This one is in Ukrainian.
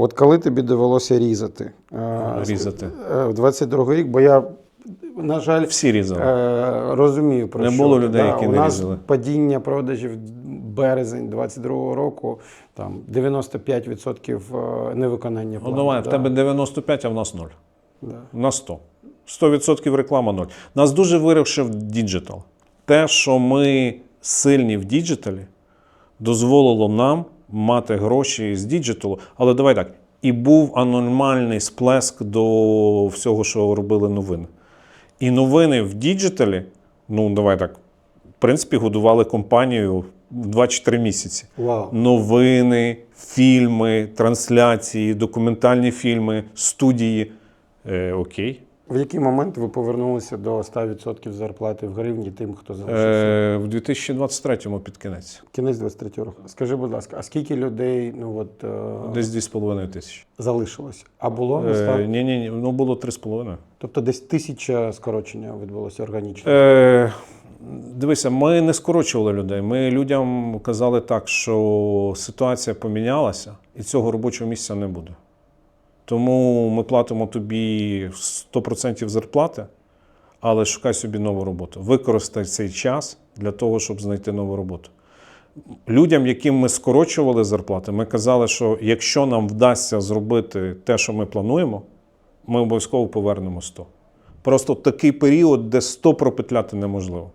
От коли тобі довелося різати? е, Різати. е, В 22 рік, бо я, на жаль, Всі різали. Е, розумію про Не що. було людей, які У не нас різали. падіння продажів березень 22-го року, там 95% е, невиконання Ну, плану. давай, в тебе 95, а в нас 0. Да. На 100. 100% реклама 0. Нас дуже вирішив діджитал. Те, що ми сильні в діджиталі, дозволило нам мати гроші з діджиталу. Але давай так. І був аномальний сплеск до всього, що робили новини. І новини в діджиталі, ну давай так, в принципі, годували компанію в 2-3 місяці. Вау. Новини, фільми, трансляції, документальні фільми, студії. Е, окей. В який момент ви повернулися до 100% зарплати в гривні тим, хто залишився? Е, в 2023-му під кінець. Кінець 23 року. Скажи, будь ласка, а скільки людей ну, от, е, Десь 2,5 тисячі. залишилось? А було не стало? Е, ні, ні, ні, ну було 3,5. Тобто десь тисяча скорочення відбулося органічно. Е, дивися, ми не скорочували людей. Ми людям казали так, що ситуація помінялася, і цього робочого місця не буде. Тому ми платимо тобі 100% зарплати, але шукай собі нову роботу. Використай цей час для того, щоб знайти нову роботу. Людям, яким ми скорочували зарплати, ми казали, що якщо нам вдасться зробити те, що ми плануємо, ми обов'язково повернемо 100. Просто такий період, де 100 пропетляти неможливо.